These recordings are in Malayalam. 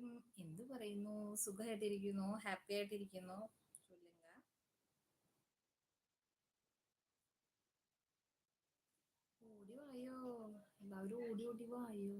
എല്ലാവരും എന്ത് പറയുന്നു? സുഖമായിട്ടിരിക്കുന്നു ഹാപ്പി ആയിട്ടിരിക്കുന്നു ഓടി വായോ. എല്ലാവരും ഓടി ഓടി വായോ.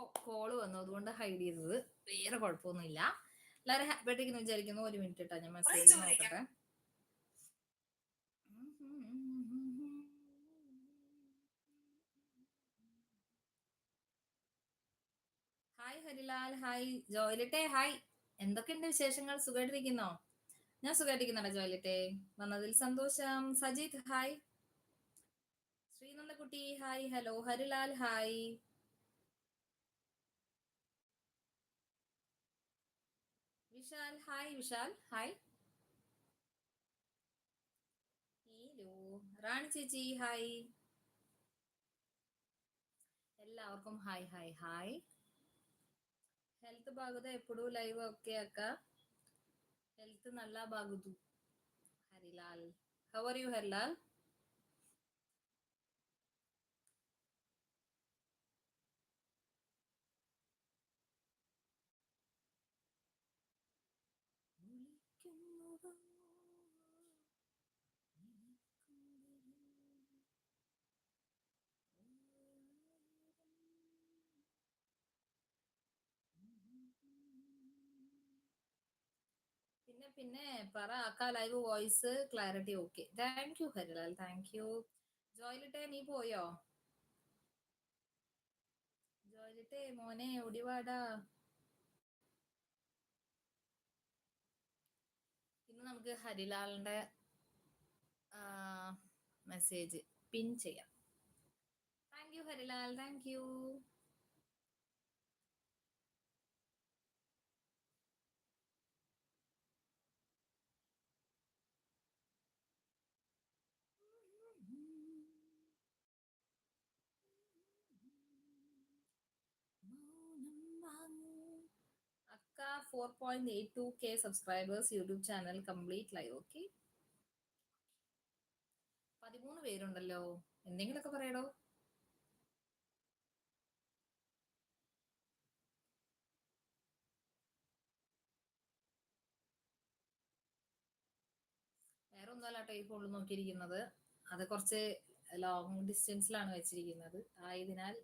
കോൾ വന്നു. അതുകൊണ്ട് ഹൈഡ് ചെയ്തത്. വേറെ കുഴപ്പമൊന്നുമില്ല. എല്ലാവരും ഹാപ്പി ആയിട്ടിരിക്കുന്നു വിചാരിക്കുന്നു. ഒരു മിനിറ്റ് ഇട്ടാ ഞാൻ മെസ്സേജ് നോക്കട്ടെ. ഹായ് ഹരിലാൽ. ഹായ് ജോയിലിട്ടെ. ഹായ് എന്തൊക്കെയുണ്ട് വിശേഷങ്ങൾ? സുഖമായിട്ടിരിക്കുന്നോ ഞാൻ സുഖമായിട്ടിരിക്കുന്നുണ്ടോ ജോയിലിട്ടെ. വന്നതിൽ സന്തോഷം. Sajith hi ശ്രീനന്ദകുട്ടി hi hello Harilal. Hi Vishal hi Vishal hi hello Rani ചേച്ചി ഹായ് എല്ലാവർക്കും ഹായ് ഹായ് ഹായ് హెల్త్ బాగుదా ఎప్పుడు లైవ్ ఓకే అక్క హెల్త్ నల్లా బాగుదు Harilal how are you Harilal പിന്നെ പറ അക്ക live voice clarity okay thank you Harilal thank you ജോയിലിട്ടെ നീ പോയോ? ജോയിലിട്ടെ മോനെ ഒടിവാടാ ഇന്ന് നമുക്ക് ഹരിലാലിന്റെ മെസ്സേജ് പിൻ ചെയ്യാം. Thank you Harilal. Thank you two K subscribers YouTube channel complete live okay പതിമൂന്ന് പേരുണ്ടല്ലോ. എന്തെങ്കിലുമൊക്കെ പറയടോ? വേറെ ഒന്നുമല്ല കേട്ടോ ഈ ഫോണിൽ നോക്കിയിരിക്കുന്നത്. അത് കുറച്ച് ലോങ് ഡിസ്റ്റൻസിലാണ് വെച്ചിരിക്കുന്നത്. ആയതിനാൽ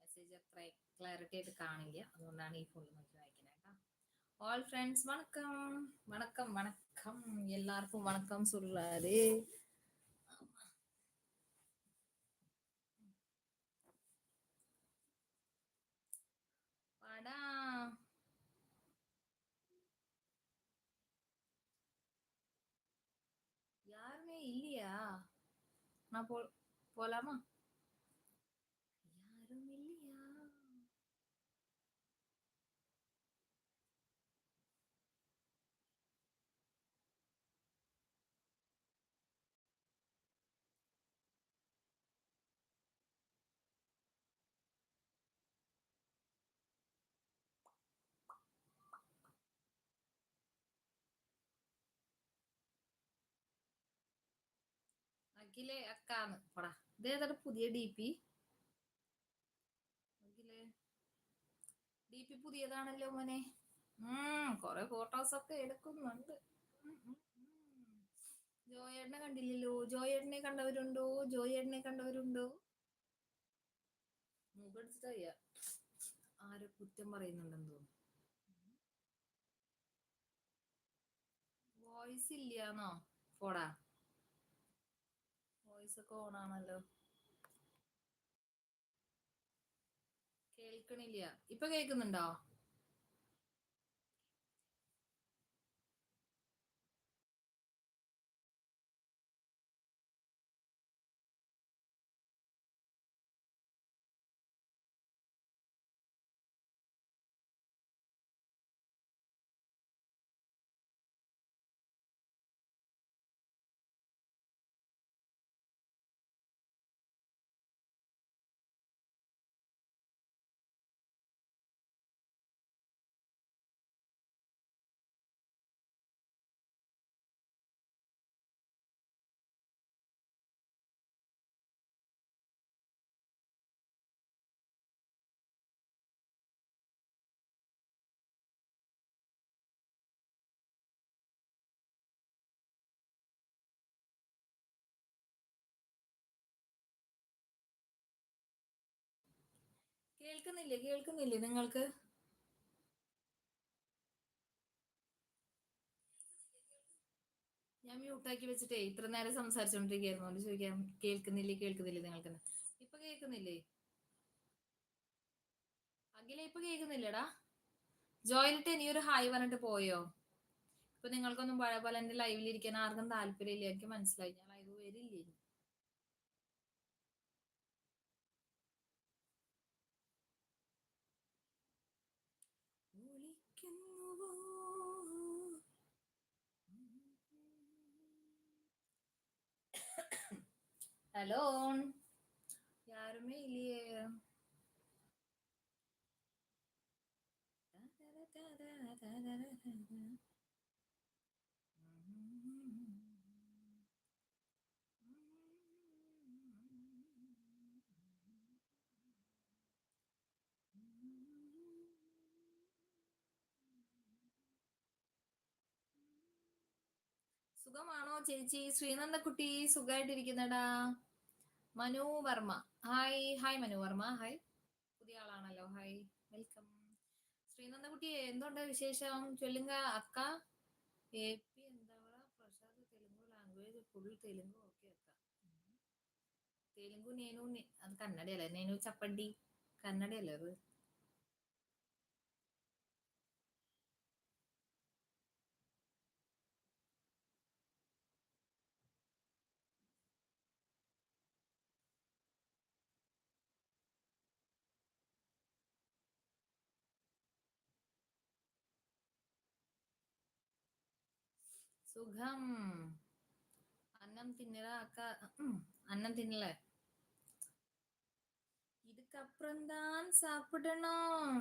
മെസ്സേജ് അത്ര ക്ലാരിറ്റി ആയിട്ട് കാണില്ല. അതുകൊണ്ടാണ് ഈ ഫോണിൽ നോക്കി വായിക്കുന്നത് കേട്ടോ ஆல் ஃப்ரெண்ட்ஸ் வணக்கம். வணக்கம் வணக்கம். எல்லாருக்கும் வணக்கம் சொல்றாரு. படம் யாருமே இல்லையா? நான் போ போலாமா? അഖിലെ അക്കാന്ന്. പടാ. ഇതേതാണ് പുതിയ ഡി പി. അഖിലെ ഡി പി പുതിയതാണല്ലോ മോനെ. ഉം കൊറേ ഫോട്ടോസ് ഒക്കെ എടുക്കുന്നുണ്ട്. ജോയേട്ടനെ കണ്ടില്ലല്ലോ? ജോയേട്ടനെ കണ്ടവരുണ്ടോ? ജോയേട്ടനെ കണ്ടവരുണ്ടോ? മുഖടിച്ചിട്ട് ആരെ ആരോ കുറ്റം പറയുന്നുണ്ടെന്ന് തോന്നുന്നു. വോയിസ് ഇല്ലാന്നോ? പോടാ. വോയിസ് ഒക്കെ ഓൺ ആണല്ലോ. കേൾക്കണില്ല. ഇപ്പൊ കേൾക്കുന്നുണ്ടോ? കേൾക്കുന്നില്ലേ? കേൾക്കുന്നില്ലേ നിങ്ങൾക്ക്? ഞാൻ മ്യൂട്ടാക്കി വെച്ചിട്ടേ ഇത്ര നേരം സംസാരിച്ചോണ്ടിരിക്കുകയായിരുന്നു. ചോദിക്കാം കേൾക്കുന്നില്ലേ കേൾക്കുന്നില്ലേ നിങ്ങൾക്ക് ഇപ്പൊ കേൾക്കുന്നില്ലേ? അഖില ഇപ്പൊ കേൾക്കുന്നില്ലടാ. ജോയിനിട്ട് ഇനി ഒരു ഹായ് പറഞ്ഞിട്ട് പോയോ? ഇപ്പൊ നിങ്ങൾക്കൊന്നും പഴയ പോലെ എന്റെ ലൈവിൽ ഇരിക്കാൻ ആർക്കും താല്പര്യമില്ല. എനിക്ക് മനസ്സിലായി. ഞാൻ ലൈവ് വരില്ലേ Alone, யாருமே இல்லையே ചേച്ചി. ശ്രീനന്ദക്കുട്ടി സുഖമായിട്ടിരിക്കുന്നടാ Manu Varma hi hi Manu Varma hi പുതിയ ആളാണല്ലോ. ഹായ് വെൽക്കം ശ്രീനന്ദക്കുട്ടി എന്തുണ്ട് വിശേഷം? ചൊല്ലുങ്ക അക്ക. എ പി എന്താ Prasad Telugu language full Telugu. Okay അക്ക. തെലുങ്കു നേനു അത് കന്നഡയല്ലേ? നേനു ചപ്പണ്ടി. കന്നഡയല്ലേ അത്? சுகம். அன்னம் తిన్నరా அக்கா அன்னம் தின்னல. இதுக்கப்புறம் தான் சாப்பிடணும்.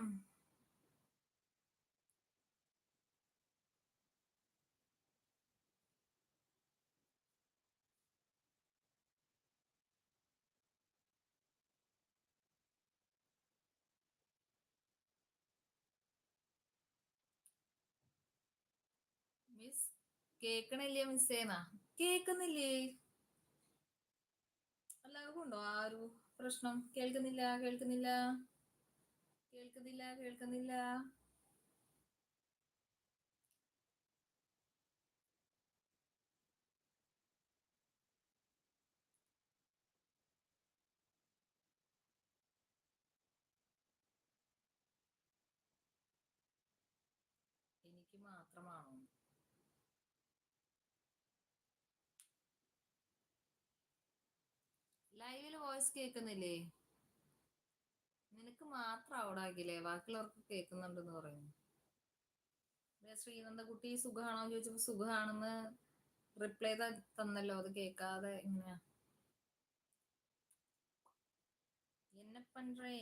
மிஸ் കേക്കണില്ലേ മിസ്സേന്നാ? കേക്കുന്നില്ലേ? എല്ലാവർക്കും ഉണ്ടോ ആ ഒരു പ്രശ്നം? കേൾക്കുന്നില്ല കേൾക്കുന്നില്ല. കേൾക്കുന്നില്ല കേൾക്കുന്നില്ല എനിക്ക് മാത്രമാണോ എന്റെ വോയിസ് കേൾക്കുന്നില്ലേ നിനക്ക് മാത്രം ഔടാകില്ലേ ബാക്കിയുള്ളവർക്ക് കേൾക്കുന്നുണ്ടെന്ന് പറയുന്നു. ശ്രീനന്ദകുട്ടി സുഖമാണോ എന്ന് ചോദിച്ചപ്പോ സുഖമാണെന്ന് റിപ്ലൈ തന്നല്ലോ. അത് കേൾക്കാതെ ഇങ്ങനെ എന്നെ പണ്ടേ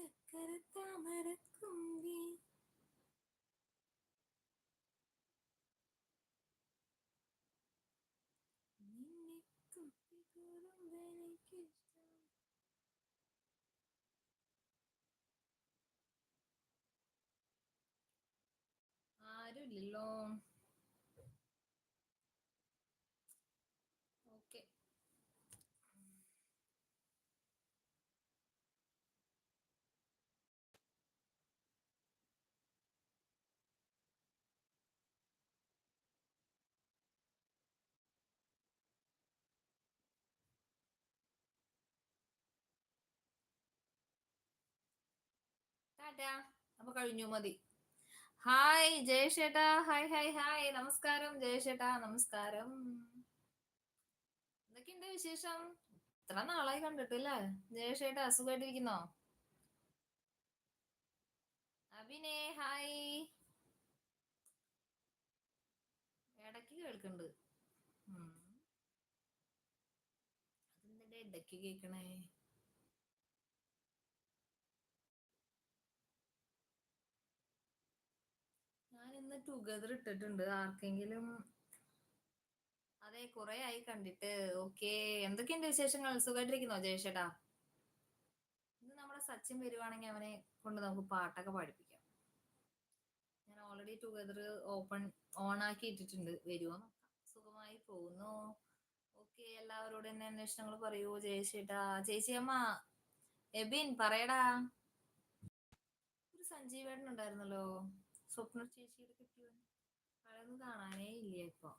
ചക്കര താമരക്കുമ്പി നിന്നെ കുത്തിക്കുറുമ്പെനിക്കിഷ്ടം ആരുമില്ലല്ലോ ഓക്കെ ടാറ്റാ അപ്പൊ കഴിഞ്ഞു മതി. ഹായ് ജയശേട്ടാ ഹായ് ഹായ് ഹായ് നമസ്കാരം ജയശേട്ടാ നമസ്കാരം. എന്തൊക്കെയുണ്ട് വിശേഷം? ഇത്ര നാളായി കണ്ടിട്ടില്ലേ ജയശേട്ടാ അസുഖമായിട്ടിരിക്കുന്നോ അഭിനേ ഹായ് ഇടയ്ക്ക് കേൾക്കുന്നുണ്ട്. അതെന്തിന്റെ ഇടയ്ക്ക് കേൾക്കണേ ഞാൻ ഇന്ന് ടുഗദർ ഇട്ടിട്ടുണ്ട്. ആർക്കെങ്കിലും അതെ കുറെ ആയി കണ്ടിട്ട്. ഓക്കെ എന്തൊക്കെയുണ്ട് വിശേഷങ്ങൾ? സുഖമായിട്ടിരിക്കുന്നോ ജയേഷേട്ടാ ഇന്ന് നമ്മുടെ സച്ചിൻ വരുവാണെങ്കിൽ അവനെ കൊണ്ട് നമുക്ക് പാട്ടൊക്കെ പഠിപ്പിക്കാം ഞാൻ ഓൾറെഡി ടുഗദർ ഓപ്പൺ ഓൺ ആക്കി ഇട്ടിട്ടുണ്ട്. വരുമോ നോക്കാം. സുഖമായി പോകുന്നു. ഓക്കെ എല്ലാവരോടും എന്നെ അന്വേഷണങ്ങൾ പറയൂ ജയശേട്ടാ ചേച്ചിയമ്മ എബിൻ പറയടാ. ഒരു സഞ്ജീവേട്ടൻ ഉണ്ടായിരുന്നല്ലോ. സ്വപ്ന ചേച്ചിയുടെ കിട്ടിയവൻ കാണാനേ ഇല്ല ഇപ്പൊ.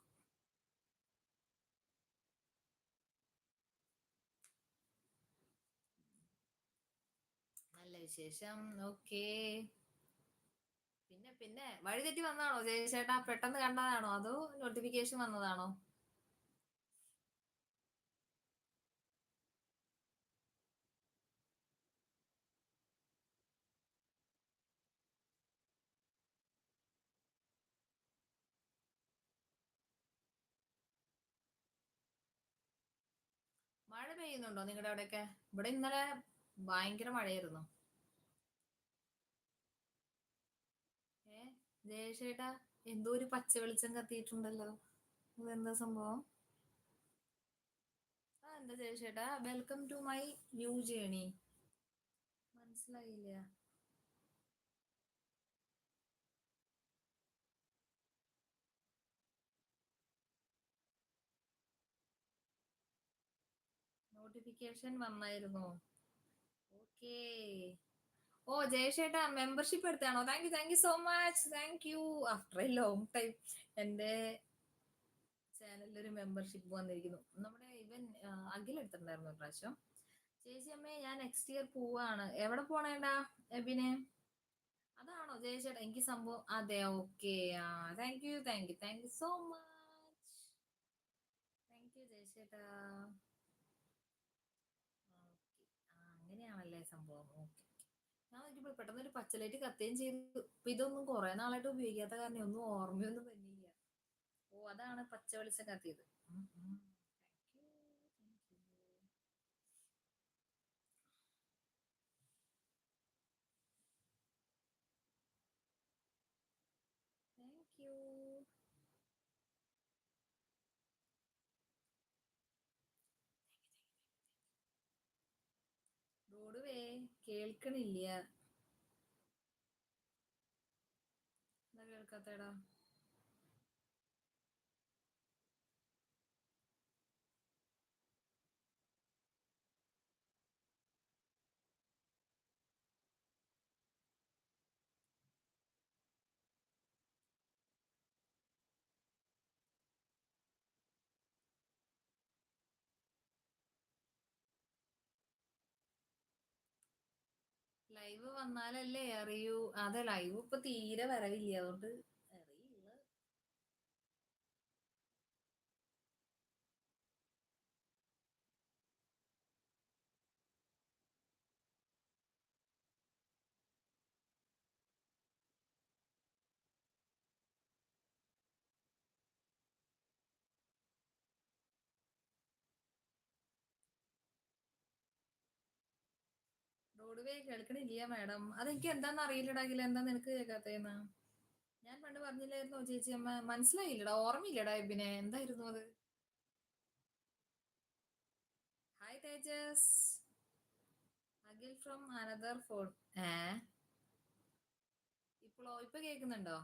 നല്ല വിശേഷം. ഓക്കേ. പിന്നെ പിന്നെ. വഴി തെറ്റി വന്നതാണോ ചേച്ചേട്ടാ പെട്ടെന്ന് കണ്ടതാണോ? അതോ നോട്ടിഫിക്കേഷൻ വന്നതാണോ? പെയ്യുന്നുണ്ടോ നിങ്ങളുടെ അവിടെയൊക്കെ? ഇവിടെ ഇന്നലെ ഭയങ്കര മഴയായിരുന്നു. ഏ ജയശേട്ടാ എന്തോ ഒരു പച്ച വെളിച്ചം കത്തിയിട്ടുണ്ടല്ലോ. ഇതെന്താ സംഭവം? ആ എന്താ ജയശേട്ടാ welcome to my new journey മനസ്സിലായില്ല. നോട്ടിഫിക്കേഷൻ വന്നായിരുന്നു. ഓക്കേ ഓ ജയശേട്ടാ membership എടുത്താണോ thank you thank you so much thank you after a long time എന്റെ ചാനലിൽ ഒരു മെമ്പർഷിപ്പ് വന്നിരിക്കുന്നു. നമ്മുടെ ഇവൻ അഖിൽ എടുത്തിട്ടുണ്ടായിരുന്നു പ്രാവശ്യം. ചേച്ചി അമ്മേ ഞാൻ നെക്സ്റ്റ് ഇയർ പോവാണ്. എവിടെ പോണേടാ എബിനെ? അതാണോ ജയശേട്ടാ? എനിക്ക് സംഭവം അതെ ഓക്കെ ആ thank you thank you thank you so much thank you ജയചേട്ടാ സംഭവം. ഓക്കെ ഞാൻ നോക്കിയപ്പോൾ പെട്ടെന്ന് ഒരു പച്ചലൈറ്റ് കത്തുകയും ചെയ്തു. ഇപ്പൊ ഇതൊന്നും കുറെ നാളായിട്ട് ഉപയോഗിക്കാത്ത കാരണം ഒന്നും ഓർമ്മയൊന്നും തന്നെയില്ല ഓ അതാണ് പച്ച വെളിച്ചം കത്തിയത് ഉം, ഉം. Thank you, thank you. Thank you. Road way കേൾക്കണില്ല. എന്താ കേൾക്കാത്തേടാ ലൈവ് വന്നാലല്ലേ അറിയൂ. അതെ ലൈവ് ഇപ്പൊ തീരെ വരവില്ല. അതുകൊണ്ട് ഒടുവേ കേൾക്കണില്ല മാഡം? അതെനിക്ക് എന്താന്ന് അറിയില്ലടാകില്ല എന്താ നിനക്ക് കേൾക്കാത്തേന്ന്? ഞാൻ പണ്ട് പറഞ്ഞില്ലായിരുന്നു ചേച്ചി? അമ്മ മനസ്സിലായില്ലടാ. ഓർമ്മയില്ലടാ എബിനെ എന്തായിരുന്നു അത്? Hi Tejas. Akhil from another phone ഏ? ഇപ്പോഴോ ഇപ്പൊ കേൾക്കുന്നുണ്ടോ?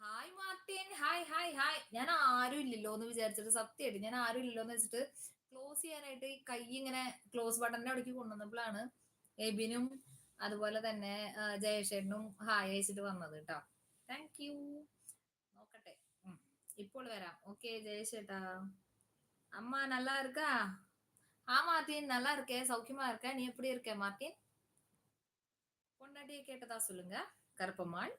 Hi Martin. Hi hi hi ഞാൻ ആരും ഇല്ലല്ലോ എന്ന് വിചാരിച്ചിട്ട് സത്യമായിട്ട് ഞാൻ ആരും ഇല്ലല്ലോ എന്ന് വെച്ചിട്ട് ക്ലോസ് ചെയ്യാനായിട്ട് ഈ കൈ ഇങ്ങനെ ക്ലോസ് ബട്ടന്റെ അവിടേക്ക് കൊണ്ടുവന്നപ്പോഴാണ് എബിനും അതുപോലെ തന്നെ ആ, ജയശേട്ടനും ഹായ് അയച്ചിട്ട് വന്നത് കേട്ടോ താങ്ക് യു നോക്കട്ടെ ഉം. ഇപ്പോൾ വരാം ഓക്കെ ജയശേട്ടാ அம்மா நல்லா இருக்கா ஆ மார்ட்டின் நல்லா இருக்கேன் சௌக்கியமா இருக்கேன் நீ எப்படி இருக்க மார்ட்டின் பொண்டாட்டியை கேட்டதா சொல்லுங்க கருப்பம்மாள்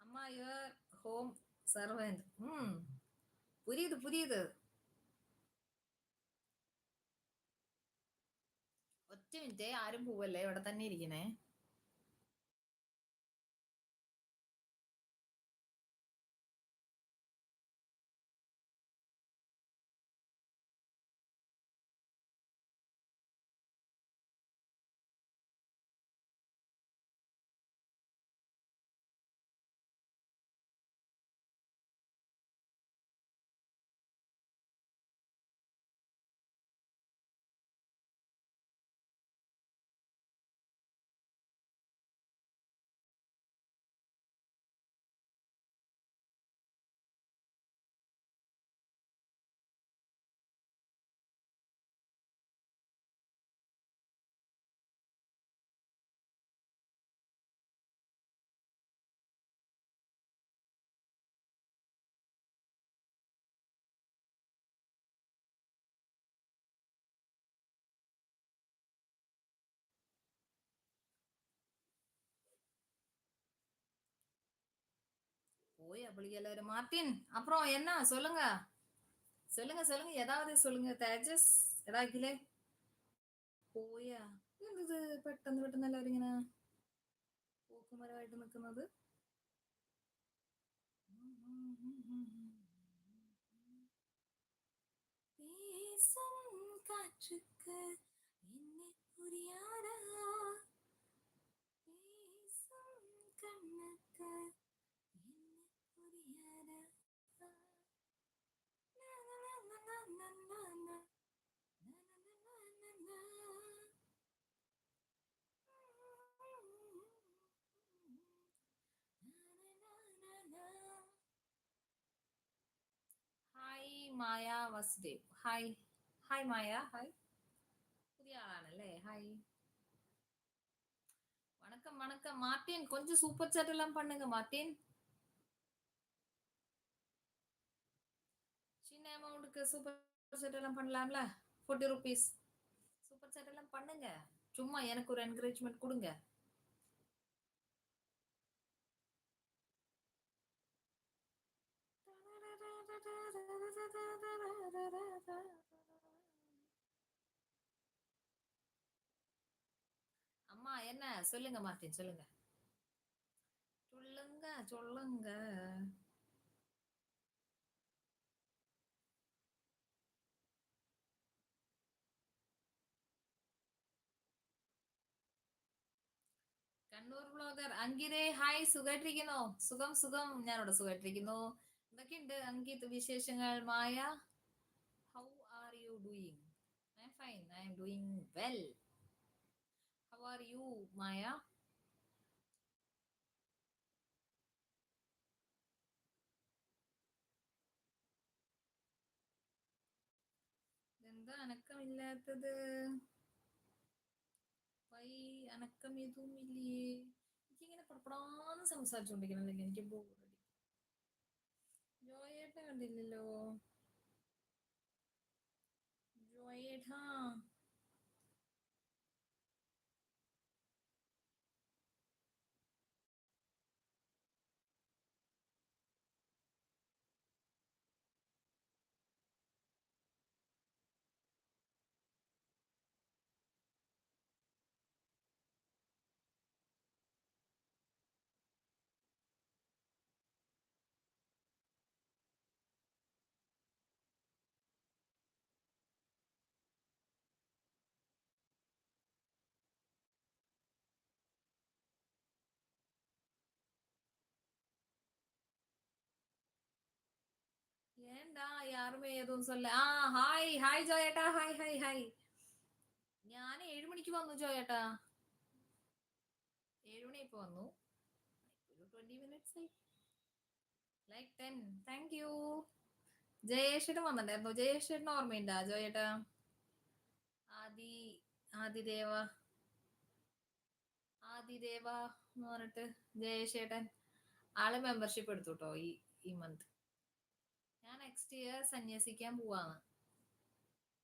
அம்மா யுவர் ஹோம் சர்வெண்ட் ம் புரியுது புரியுது ഒറ്റ മിനിറ്റ് ആരും പോവല്ലേ ഇവിടെ തന്നെ ഇരിക്കണേ போய் அப்படி எல்லாரும் மார்ட்டின் அப்புறம் என்ன சொல்லுங்க சொல்லுங்க சொல்லுங்க ஏதாவது சொல்லுங்க തേജസ് എടാ അഖിലേ പോയാ എന്തത് പെട്ടെന്ന് പെട്ടെന്ന് എല്ലാവരും ഇങ്ങനെ പോക്കുമരമായിട്ട് നിൽക്കുന്നത് பேசும் காற்றுக்கு என்னை புரியாதா Maya Vasudev hi hi Maya hi പുതിയ ആളാണല്ലേ ഹായ് வணக்கம் வணக்கம் மார்ட்டின் கொஞ்சம் சூப்பர் சாட் எல்லாம் பண்ணுங்க மார்ட்டின் சின்ன அமௌண்ட்டுக்கு சூப்பர் சாட் எல்லாம் பண்ணலாம்ல ஃபோர்ட்டி ருபீஸ் சூப்பர் சாட் எல்லாம் பண்ணுங்க சும்மா எனக்கு ஒரு என்கரேஜ்மெண்ட் கொடுங்க அம்மா என்ன சொல்லுங்க மார்ட்டின் சொல்லுங்க சொல்லுங்க சொல்லுங்க കണ്ണൂർ ബ്ലോഗർ അങ്കിരേ ഹായ് സുഖമായിട്ടിരിക്കുന്നോ സുഖം സുഖം ഞാനിവിടെ സുഖമായിട്ടിരിക്കുന്നു എന്തൊക്കെയുണ്ട് അങ്കിത് വിശേഷങ്ങൾ Maya how are you doing I am fine I am doing well how are you Maya എന്താ അനക്കമില്ലാത്തത് വൈ അനക്കം ഇതും ഇല്ലേ എനിക്കിങ്ങനെ പടപടാന്ന് സംസാരിച്ചോണ്ടിരിക്കണല്ലെങ്കിൽ എനിക്ക് ബോറടി ജോയേട്ട കണ്ടില്ലല്ലോ. ജോയേട്ടാ. யாருமே எதுவும் சொல்ல ആ hi hi ജോയേട്ടാ hi hi hi ഞാൻ ഏഴു മണിക്ക് വന്നു ജോയേട്ടാ ഏഴു മണി ഇപ്പൊ വന്നു ഒരു ട്വന്റി മിനിറ്റ്സ് ആയി ലൈക്ക് ടെൻ താങ്ക് യു ജയേഷേട്ടൻ വന്നിട്ടുണ്ടായിരുന്നു ജയേഷേട്ടൻ ഓർമ്മയുണ്ടാ ജോയേട്ടാ ആദി ആദിദേവ ആദിദേവ എന്ന് പറഞ്ഞിട്ട് ജയേഷേട്ടൻ ആള് മെമ്പർഷിപ്പ് എടുത്തു കേട്ടോ ഈ ഈ മന്ത് ഞാൻ നെക്സ്റ്റ് ഇയർ സന്യസിക്കാൻ പോവാന്ന്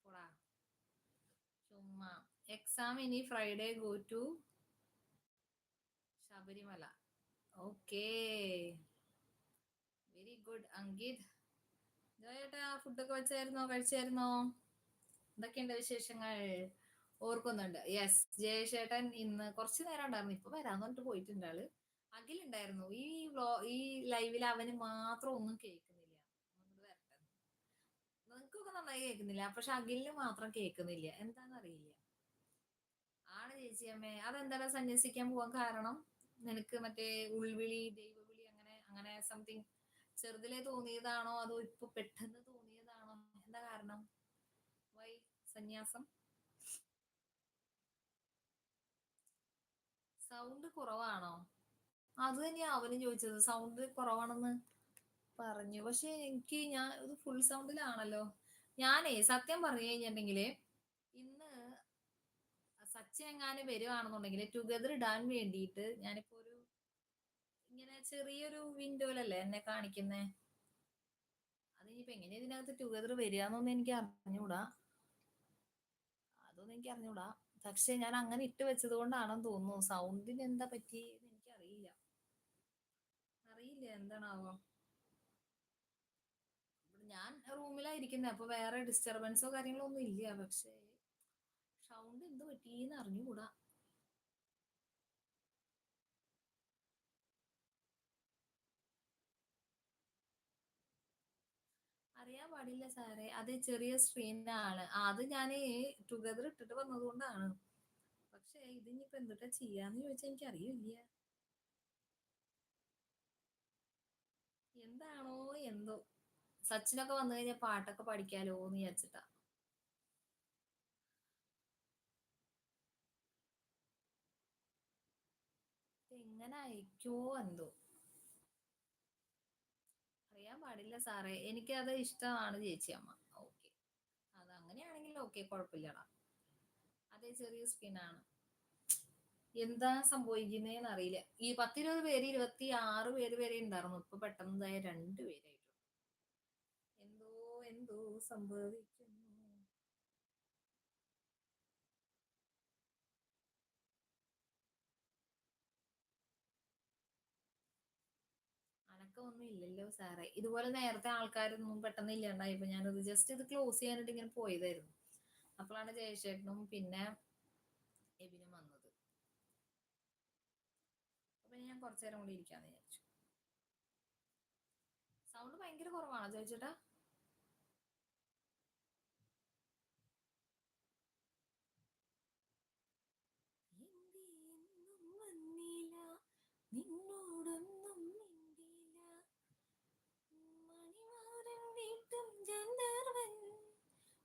പോടാ. ചുമ്മാ. എക്സാം ഇനി Friday go to Sabarimala. Okay very good Ankit. ജോയേട്ടാ ഫുഡൊക്കെ വെച്ചായിരുന്നോ? കഴിച്ചായിരുന്നോ? എന്തൊക്കെയുണ്ട് വിശേഷങ്ങൾ? ഓർക്കുന്നുണ്ട്. യെസ് ജയശേട്ടൻ ഇന്ന് കുറച്ചു നേരം ഉണ്ടായിരുന്നു. ഇപ്പൊ വരാന്ന് പറഞ്ഞിട്ട് പോയിട്ടുണ്ട് ആൾ. അഖിലുണ്ടായിരുന്നു. ഈ വ്ലോ ഈ ലൈവിൽ അവന് മാത്രം ഒന്നും നിങ്ങൾക്കൊക്കെ നന്നായി കേൾക്കുന്നില്ല. പക്ഷെ അഖിലിന് മാത്രം കേൾക്കുന്നില്ല. എന്താണെന്ന് അറിയില്ല ആണ് ചേച്ചി അമ്മേ. അതെന്താ സന്യസിക്കാൻ പോവാൻ കാരണം? നിനക്ക് മറ്റേ ഉൾവിളി ദൈവവിളി അങ്ങനെ അങ്ങനെ സംതിങ് ചെറുതിലെ തോന്നിയതാണോ? അതോ ഇപ്പൊ പെട്ടെന്ന് തോന്നിയതാണോ? എന്താ കാരണം? വൈ സന്യാസം? സൗണ്ട് കുറവാണോ? അത് തന്നെയാ അവനും ചോദിച്ചത്. സൗണ്ട് കുറവാണെന്ന് പറഞ്ഞു. പക്ഷെ എനിക്ക് ഞാൻ ഇത് ഫുൾ സൗണ്ടിലാണല്ലോ ഞാനേ സത്യം പറഞ്ഞു കഴിഞ്ഞിട്ടുണ്ടെങ്കിൽ ഇന്ന് സച്ചിൻ എങ്ങാനും വരുവാണെന്നുണ്ടെങ്കിൽ ടുഗദർ ഇടാൻ വേണ്ടിയിട്ട് ഞാനിപ്പോ ഒരു ഇങ്ങനെ ചെറിയൊരു വിൻഡോയിലല്ലേ എന്നെ കാണിക്കുന്നേ? അതിനിപ്പോ എങ്ങനെയാ ഇതിനകത്ത് ടുഗദർ വരികയെന്നൊന്നും എനിക്ക് അറിഞ്ഞൂടാ. അതൊന്നും എനിക്ക് അറിഞ്ഞൂടാ. പക്ഷെ ഞാൻ അങ്ങനെ ഇട്ട് വെച്ചത് കൊണ്ടാണെന്ന് തോന്നുന്നു. സൗണ്ടിന് എന്താ പറ്റി എനിക്ക് അറിയില്ല അറിയില്ല എന്താണാവോ? ഞാൻ റൂമിലായിരിക്കുന്നത് അപ്പൊ വേറെ ഡിസ്റ്റർബൻസോ കാര്യങ്ങളോ ഒന്നും ഇല്ല. പക്ഷേ സൗണ്ട് എന്ത് പറ്റീന്ന് അറിഞ്ഞുകൂടാ. അറിയാൻ പാടില്ല സാറേ. അത് ചെറിയ സ്ക്രീനാണ് അത് ഞാൻ ടുഗദർ ഇട്ടിട്ട് വന്നതുകൊണ്ടാണ്. പക്ഷേ ഇതിനിപ്പോ എന്തുട്ടാ ചെയ്യാന്ന് ചോദിച്ചാൽ എനിക്ക് അറിയില്ല എന്താണോ എന്തോ. സച്ചിനൊക്കെ വന്നു കഴിഞ്ഞാൽ പാട്ടൊക്കെ പഠിക്കാലോ എന്ന് വിചാരിച്ചിട്ടാ. എങ്ങനെ അയക്കോ എന്തോ. അറിയാൻ പാടില്ല സാറേ. എനിക്ക് അത് ഇഷ്ടമാണ് ചേച്ചി അമ്മ. ഓക്കെ. അത് അങ്ങനെയാണെങ്കിൽ ഓക്കെ കുഴപ്പമില്ലടാ. അതെ ചെറിയ സ്കിന്നാണ് എന്താ സംഭവിക്കുന്നതെന്ന് അറിയില്ല. ഈ പത്തിരുപത് പേര് ഇരുപത്തി ആറ് പേര് വരെ ഉണ്ടായിരുന്നു. ഇപ്പൊ പെട്ടെന്നതായ രണ്ട് എന്തോ എന്തോ സംഭവിക്കുന്നു. അനക്കമൊന്നും ഇല്ലല്ലോ സാറേ. ഇതുപോലെ നേരത്തെ ആൾക്കാരൊന്നും പെട്ടെന്ന് ഇല്ലാണ്ടായപ്പോ ഞാനത് ജസ്റ്റ് ഇത് ക്ലോസ് ചെയ്യാനായിട്ട് ഇങ്ങനെ പോയതായിരുന്നു. അപ്പോഴാണ് ജയശേട്ടനും പിന്നെ എബിനും വന്നത്. അപ്പൊ ഞാൻ കുറച്ചു നേരം കൂടി ഇരിക്കാന്ന് വിചാരിച്ചു. സൗണ്ട് ഭയങ്കര കുറവാണോ ചോദിച്ചേട്ടാ നിന്നോടൊന്നും മിണ്ടിയില്ല മണിമാരൻ വീട്ടും ഗന്ധർവൻ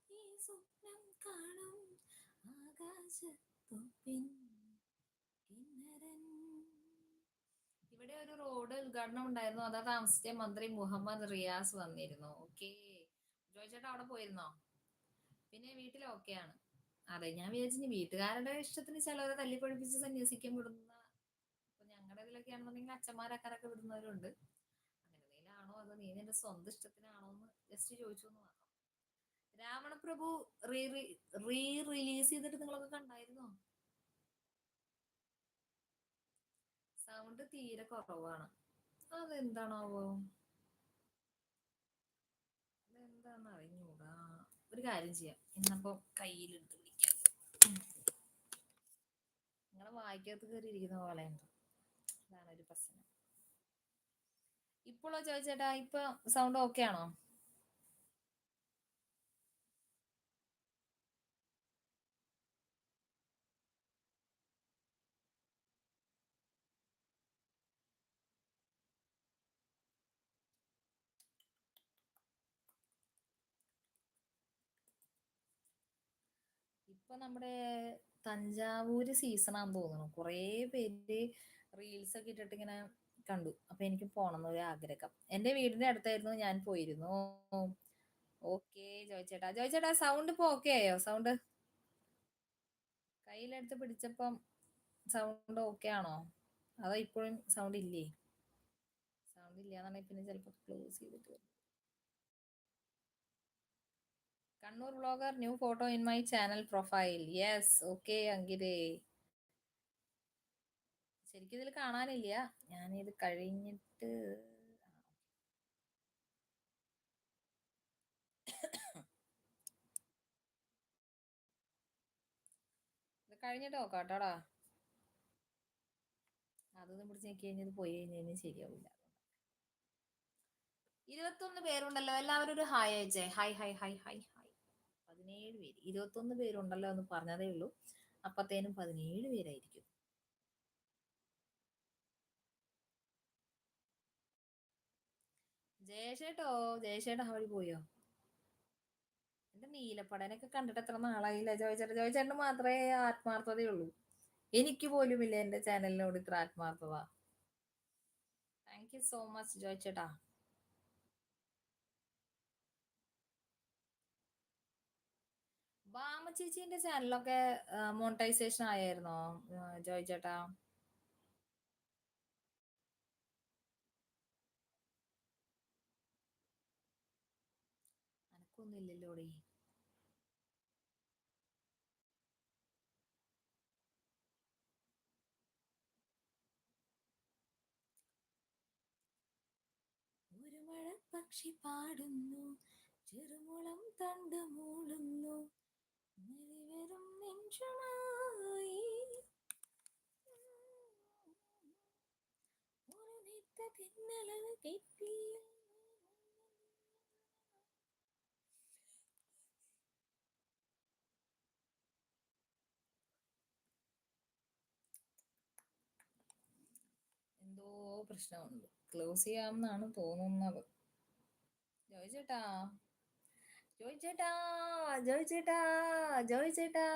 ഈ സ്വപ്നം കാണും ആകാശത്തൊപ്പിൻ കിന്നരൻ. ഇവിടെ ഒരു റോഡ് ഉദ്ഘാടനം ഉണ്ടായിരുന്നു. അതാ താമസിച്ച മന്ത്രി മുഹമ്മദ് റിയാസ് വന്നിരുന്നു. ഓക്കെ ജോയിച്ചേട്ടാ അവിടെ പോയിരുന്നോ? പിന്നെ വീട്ടിൽ ഓക്കെയാണ് അതെ ഞാൻ വിചാരിച്ചു വീട്ടുകാരുടെ ഇഷ്ടത്തിന് ചിലവരെ തല്ലിപ്പൊഴിപ്പിച്ച് ഇപ്പൊ ഇതിലൊക്കെ ആണെന്നുണ്ടെങ്കിൽ അച്ഛന്മാരക്കാരൊക്കെ വിടുന്നവരുണ്ട്. അങ്ങനെ നീലാണോ അതോ നീ നിന്റെ സ്വന്തം ഇഷ്ടത്തിനാണോ എന്ന് ജസ്റ്റ് ചോദിച്ചു എന്ന് മാത്രം. രാവണപ്രഭു റീ റീ റിലീസ് ചെയ്തിട്ട് നിങ്ങളൊക്കെ കണ്ടായിരുന്നോ? സൗണ്ട് തീരെ കുറവാണ്. അതെന്താണാവോ? അതെന്താണ് അറിഞ്ഞൂടാ ഒരു കാര്യം ചെയ്യാം. ഇന്നപ്പോ കയ്യിലെടുത്ത് പിടിക്കാം. നിങ്ങളെ വായിക്കകത്ത് കയറി ഇരിക്കുന്ന പോലെ ഉണ്ട്. അതാണ് ഒരു പ്രശ്നം. ഇപ്പോഴോ ചോദിച്ചേട്ടാ ഇപ്പൊ സൗണ്ട് ഓക്കെ ആണോ? ഇപ്പൊ നമ്മുടെ തഞ്ചാവൂര് സീസണാന്ന് തോന്നുന്നു. കുറേ പേര് റീൽസ് ഒക്കെ ഇട്ടിട്ട് ഇങ്ങനെ കണ്ടു. അപ്പൊ എനിക്ക് പോണം എന്നൊരു ആഗ്രഹം. എന്റെ വീടിന്റെ അടുത്തായിരുന്നു ഞാൻ പോയിരുന്നു. ഓക്കെ ജോയിച്ചേട്ടാ. ജോയിച്ചേട്ടാ സൗണ്ട് ഇപ്പൊ ഓക്കെ ആയോ? സൗണ്ട് കയ്യിലെടുത്ത് പിടിച്ചപ്പം സൗണ്ട് ഓക്കെ ആണോ? അതോ ഇപ്പോഴും സൗണ്ട് ഇല്ലേ? സൗണ്ട് ഇല്ലാന്നുണ്ടെങ്കിൽ പിന്നെ ചിലപ്പോൾ ക്ലോസ് ചെയ്തിട്ട്. Kannur vlogger new photo in my channel profile yes okay അങ്കിതേ ശരിക്കും ഇതിൽ കാണാനില്ല. ഞാനിത് കഴിഞ്ഞിട്ട് ഇത് കഴിഞ്ഞിട്ട്? നോക്കാട്ടോടാ അതൊന്നും പിടിച്ച് നോക്കി കഴിഞ്ഞത് പോയി കഴിഞ്ഞ് കഴിഞ്ഞാൽ ശരിയാവില്ല. ഇരുപത്തൊന്ന് പേരുണ്ടല്ലോ. എല്ലാവരും ഒരു hi അയച്ചേ hi hi hi hi hi. പതിനേഴ് പേര്. ഇരുപത്തൊന്ന് പേരുണ്ടല്ലോ എന്ന് പറഞ്ഞതേ ഉള്ളൂ. അപ്പത്തേനും പതിനേഴ് പേരായിരിക്കും. ജയശേട്ടോ ദേശേട്ടാ വഴി പോയോ? എന്റെ നീലപ്പടനൊക്കെ കണ്ടിട്ട് എത്ര നാളായില്ല? ജോയിച്ചേട്ടൻ ജോയിച്ചേട്ടന് മാത്രമേ ആത്മാർത്ഥതയുള്ളൂ എനിക്ക് പോലും ഇല്ല എന്റെ ചാനലിനോട് ഇത്ര ആത്മാർത്ഥത. താങ്ക് യു സോ മച്ച് ജോയിച്ചേട്ടാ. ബാമ ചേച്ചീന്റെ ചാനലൊക്കെ മോണിറ്റൈസേഷൻ ആയായിരുന്നോ ജോയ് ചേട്ടാ അനക്കൊന്നുമില്ലല്ലോടി ഒരു മഴ പക്ഷി പാടുന്നു ചെറുമുളം തണ്ട് മൂളുന്നു. വെറും നെഞ്ചുമായി ഒരു നിത്ത തിന്നലവ് കെട്ടിയ എന്തോ പ്രശ്നമുണ്ട് ക്ലോസ് ചെയ്യാമെന്നാണ് തോന്നുന്നത്. ജോയ് ചേട്ടാ ജോയ് ചേട്ടാ